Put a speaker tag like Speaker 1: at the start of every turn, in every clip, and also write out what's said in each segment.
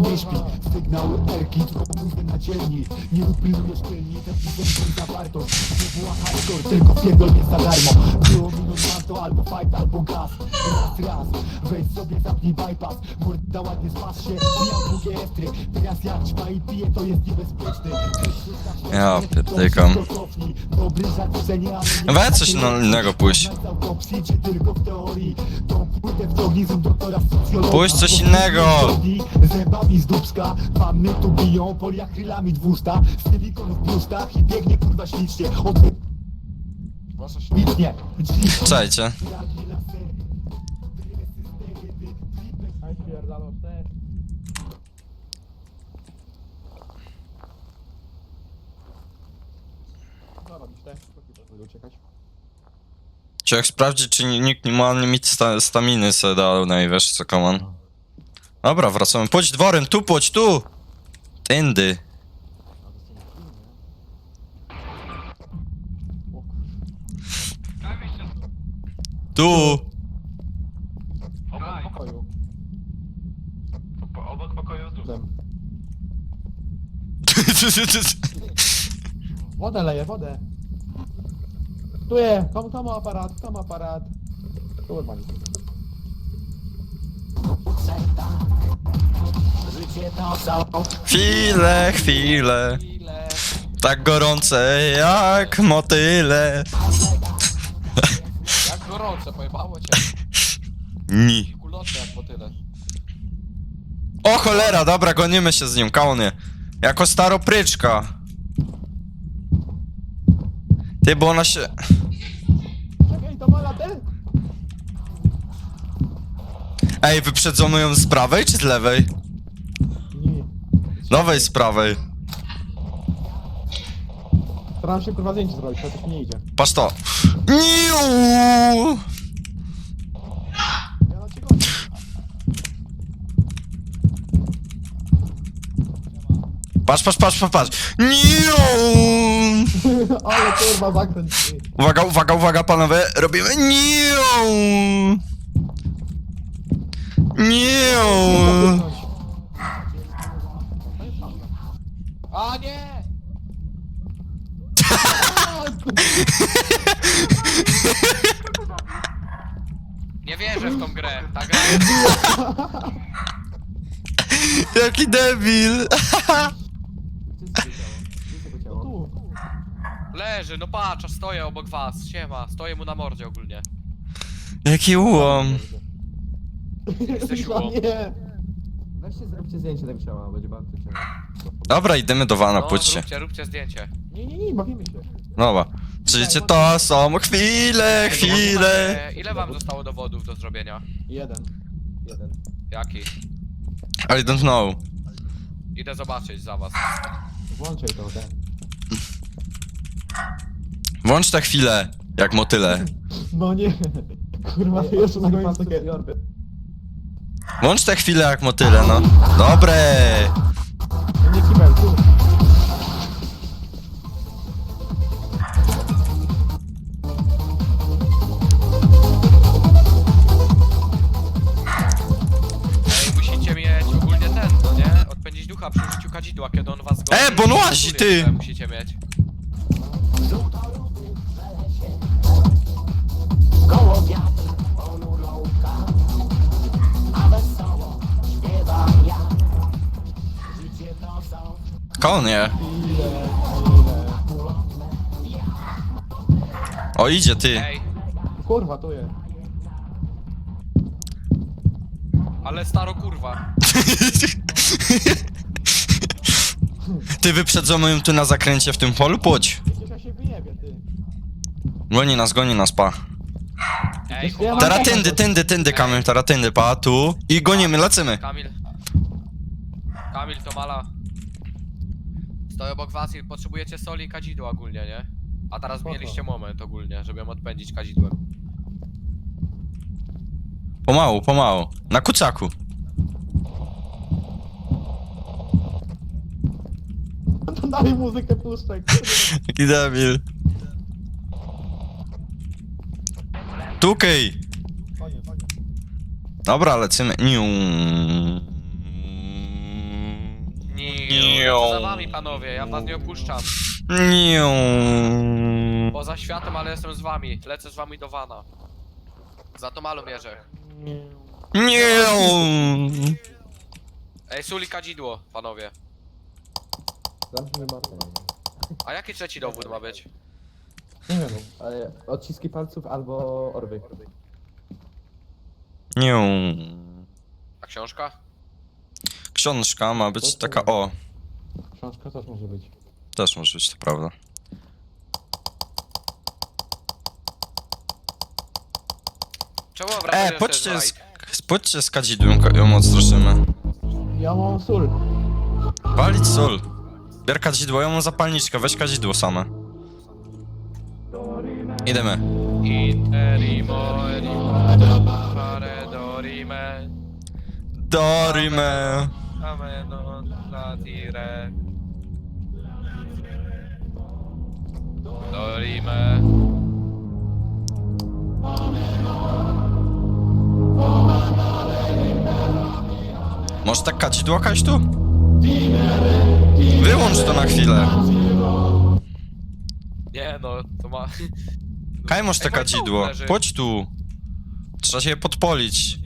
Speaker 1: nie śpi. Sygnały erki, mówię na dzielni. Nie upilnujesz tylni, ten pisem za wartość Nie była hardcore, tylko pierdol jest za darmo. Było minut na to, albo fight, albo gaz. Raz, raz, weź sobie zapnij bypass. Morda ładnie spas się, pijam długie estry. Teraz jak ćma i pije, to jest niebezpieczny
Speaker 2: Ja pierdykam. Weź coś innego
Speaker 1: doktora w socjologii
Speaker 2: Puść coś innego.
Speaker 1: Zębami z dubska Panny tu biją poliakrylami dwusta Silikon w brustach i biegnie kurwa ślicznie Od... Ślicznie
Speaker 2: Czajcie. Chciałem sprawdzić, czy ni- nikt nie ma limit sta staminy se dał, i wiesz co, koman. Dobra, wracamy. Pójdź dworem, tu pójdź, tu! Tędy. Tu!
Speaker 3: Obok pokoju. Po- Obok pokoju tu.
Speaker 4: Wodę leję, wodę. Tu je, kom, kom aparat, kom aparat. Kurwa, nie.
Speaker 1: Życie to są
Speaker 2: Chwile, chwile. Tak gorące jak motyle.
Speaker 5: Jak gorące, pojebało cię.
Speaker 2: Ni.
Speaker 5: Kulotne jak motyle.
Speaker 2: O cholera, dobra, gonimy się z nim, kaunie. Jako staropryczka. Ty, bo ona się...
Speaker 4: Czekaj, to ma latę?
Speaker 2: Ej, wyprzedzono ją z prawej czy z lewej?
Speaker 4: Nie.
Speaker 2: Lewej z prawej.
Speaker 4: Staram się kurwa zdjęcie zrobić, ale coś nie idzie.
Speaker 2: Patrz to. Niu!
Speaker 4: Ja na cię gonię.
Speaker 2: Patrz, patrz, patrz, patrz, patrz. Niu!
Speaker 4: Ale kurwa zakręt. ty.
Speaker 2: Uwaga, uwaga, uwaga, panowie, robimy niu! Niu!
Speaker 4: Zapytnąć.
Speaker 5: A nie! Nie wierzę w tą grę. Ta gra jest...
Speaker 2: Jaki debil!
Speaker 4: Tu.
Speaker 5: Leży, no patrz, aż stoję obok was. Siema, stoję mu na mordzie ogólnie.
Speaker 2: Jaki ułom.
Speaker 5: Jesteś ułom.
Speaker 4: nie.
Speaker 6: Weźcie zróbcie zdjęcie tego ciała, będzie bardzo ciekawe.
Speaker 2: Dobra, idziemy do wana,
Speaker 5: No,
Speaker 2: pójdźcie.
Speaker 5: róbcie, róbcie zdjęcie.
Speaker 4: Nie, nie, nie, bawimy się.
Speaker 2: Dobra. Życie to są chwile, chwile.
Speaker 5: Ile wam zostało dowodów do zrobienia?
Speaker 4: Jeden.
Speaker 6: Jeden.
Speaker 5: Jaki?
Speaker 2: I don't know.
Speaker 5: Idę zobaczyć za was.
Speaker 4: Włączaj to, tak.
Speaker 2: Włącz te chwilę, jak motyle.
Speaker 4: No nie. Kurwa, ty jeszcze na końcu takie...
Speaker 2: Włącz te chwilę jak motyle, no. Dobre!
Speaker 4: Nie kibel, tu.
Speaker 5: Ej, musicie mieć ogólnie ten, no nie? Odpędzić ducha przy użyciu kadzidła, kiedy on was goni.
Speaker 2: E, bo łazi, ty!
Speaker 5: Musicie mieć.
Speaker 2: Konie. O, idzie ty.
Speaker 5: Ej,
Speaker 4: Kurwa, tu je.
Speaker 5: ale staro kurwa.
Speaker 2: Ty wyprzedzono ją tu na zakręcie w tym polu? Pójdź.
Speaker 4: Przecież ja się wyjebie, ty.
Speaker 2: Goni nas, goni nas, pa.
Speaker 5: Ej,
Speaker 4: Ja mam-.
Speaker 2: Teraz tędy, tędy, tędy, Kamil, teraz tędy, pa, tu. I gonimy, lecimy.
Speaker 5: Kamil. Kamil to mala. Stoję obok was i potrzebujecie soli i kadzidła ogólnie, nie? A teraz
Speaker 4: Spoko.
Speaker 5: mieliście moment ogólnie, żeby ją odpędzić kadzidłem.
Speaker 2: Pomału, pomału. Na kucaku.
Speaker 4: To dalej muzykę puszczaj, kurwa.
Speaker 2: Jaki debil. Tukej.
Speaker 4: Koniec, koniec.
Speaker 2: Dobra, lecimy. Niu.
Speaker 5: Lecę za wami panowie, ja was nie opuszczam.
Speaker 2: Niu.
Speaker 5: Poza światem, ale jestem z wami. Lecę z wami do Wana. Za to malu mierzę.
Speaker 2: Niu.
Speaker 5: Ej, suli kadzidło, panowie.
Speaker 6: Zamknij matę.
Speaker 5: A jaki trzeci dowód ma być?
Speaker 4: Nie wiem.
Speaker 6: Ale odciski palców albo orby.
Speaker 2: Niu.
Speaker 5: A książka?
Speaker 2: Książka ma być taka o.
Speaker 4: Książka też może być.
Speaker 2: Też może być, to prawda.
Speaker 5: Czemu
Speaker 2: E,
Speaker 5: że to
Speaker 2: pójdźcie
Speaker 5: jest
Speaker 2: z, z kadzidłem, ko- ją odstraszymy.
Speaker 4: Ja mam sól.
Speaker 2: Palić sól. Bier kadzidło, ja mam zapalniczkę, weź kadzidło same. Idziemy.
Speaker 5: Interimo, erimo, fare dorime,
Speaker 2: Dorime.
Speaker 5: Ameno, latire. Dorime.
Speaker 2: Może tak kadzidło kaś tu? Wyłącz to na chwilę.
Speaker 5: Nie no, to ma...
Speaker 2: Kaj masz
Speaker 5: Ej, moje
Speaker 2: kadzidło.
Speaker 5: leży.
Speaker 2: Chodź tu. Trzeba się je podpolić.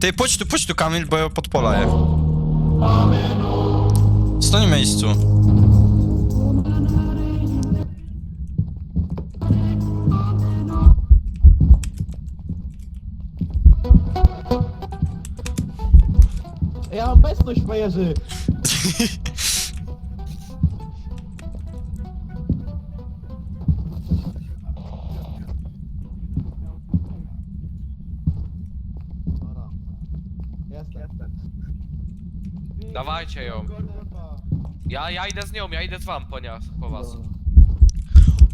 Speaker 2: Ty, chodź tu, chodź tu Kamil, bo ja podpolaję. Stoń w miejscu.
Speaker 4: Ja mam bezność fajerzy.
Speaker 5: Dawajcie ją. Ja, ja idę z nią, ja idę z wam po, nias, po was.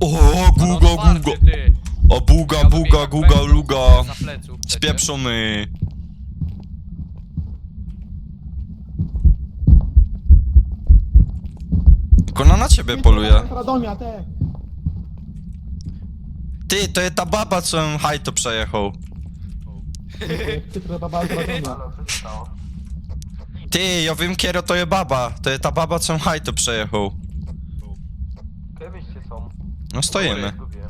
Speaker 2: O,
Speaker 5: No
Speaker 2: guga,
Speaker 5: otwarty,
Speaker 2: guga.
Speaker 5: ty.
Speaker 2: O, buga,
Speaker 5: Ja
Speaker 2: buga,
Speaker 5: tak
Speaker 2: guga, luga.
Speaker 5: Za pleców. chcecie?
Speaker 2: Spieprzony. Tylko ona na ciebie poluje.
Speaker 4: Radomia, te.
Speaker 2: Ty, to jest ta baba, co ją hajto przejechał.
Speaker 4: Ty to baba z Radomia.
Speaker 3: Halo, co się stało?
Speaker 2: Ty, ja wiem, kiero to jest baba. To jest ta baba, co ją hajto przejechał.
Speaker 3: Gdzie wyście są?
Speaker 2: No stoimy.
Speaker 3: Zgubiłem.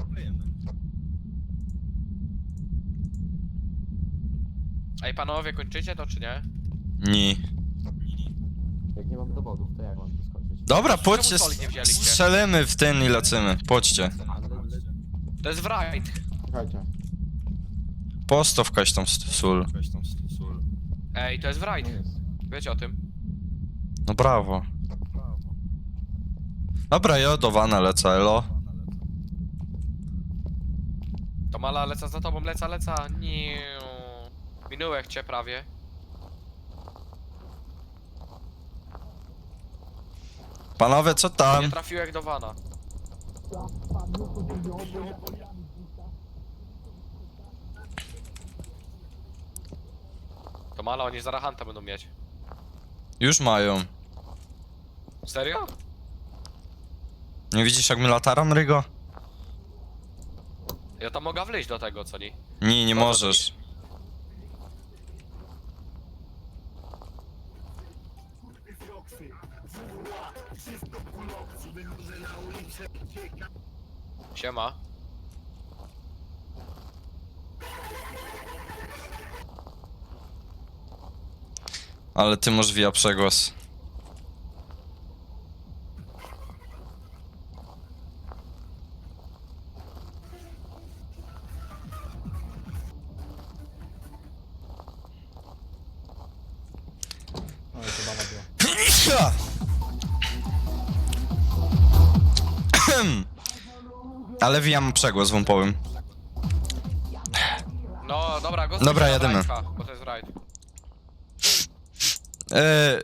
Speaker 5: Ej panowie, kończycie to czy nie?
Speaker 2: Nie.
Speaker 6: Jak nie mam dowodów, to jak mam to skończyć?
Speaker 2: Dobra,
Speaker 5: Czemu soli nie wzięliście?
Speaker 2: strzelimy w ten i lecimy. Pójdźcie.
Speaker 6: Ale...
Speaker 5: To jest w rajd.
Speaker 4: Czekajcie.
Speaker 2: Postaw kaś tam s- sól.
Speaker 5: Ej, to jest w rajd.
Speaker 4: No jest.
Speaker 5: Wiecie o tym?
Speaker 2: No brawo. Dobra, ja do wana lecę, elo.
Speaker 5: To mala leca za tobą, leca, leca. Nie. Minąłeś cię prawie.
Speaker 2: Panowie, co tam?
Speaker 5: Nie trafiłeś do wana. To mala, oni zaraz hanta będą mieć.
Speaker 2: Już mają.
Speaker 5: Serio?
Speaker 2: Nie widzisz jak my lataram, Rygo?
Speaker 5: Ja tam mogę wleźć do tego, co nie?
Speaker 2: Nie, nie możesz.
Speaker 5: Siema.
Speaker 2: Ale ty masz via przegłos.
Speaker 4: To była.
Speaker 2: Ale via mam przegłos, wam powiem.
Speaker 5: No, dobra, go
Speaker 2: Dobra,
Speaker 5: Bo to jest rajd.
Speaker 2: Eee...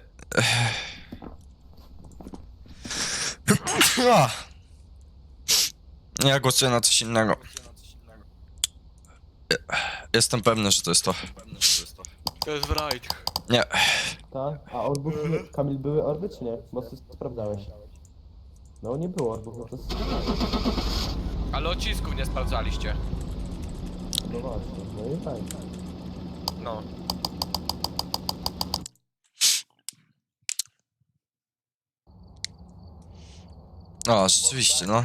Speaker 2: Ah. Ja głosuję na coś innego. Jestem pewny, że to jest to.
Speaker 5: To jest w rajd.
Speaker 2: Nie.
Speaker 6: Tak? A orbów, Kamil, były orby czy nie? Bo ty sprawdzałeś. No nie było orbów, no to jest...
Speaker 5: Ale odcisków nie sprawdzaliście.
Speaker 6: No właśnie, no i tak.
Speaker 5: No.
Speaker 2: O, rzeczywiście, no.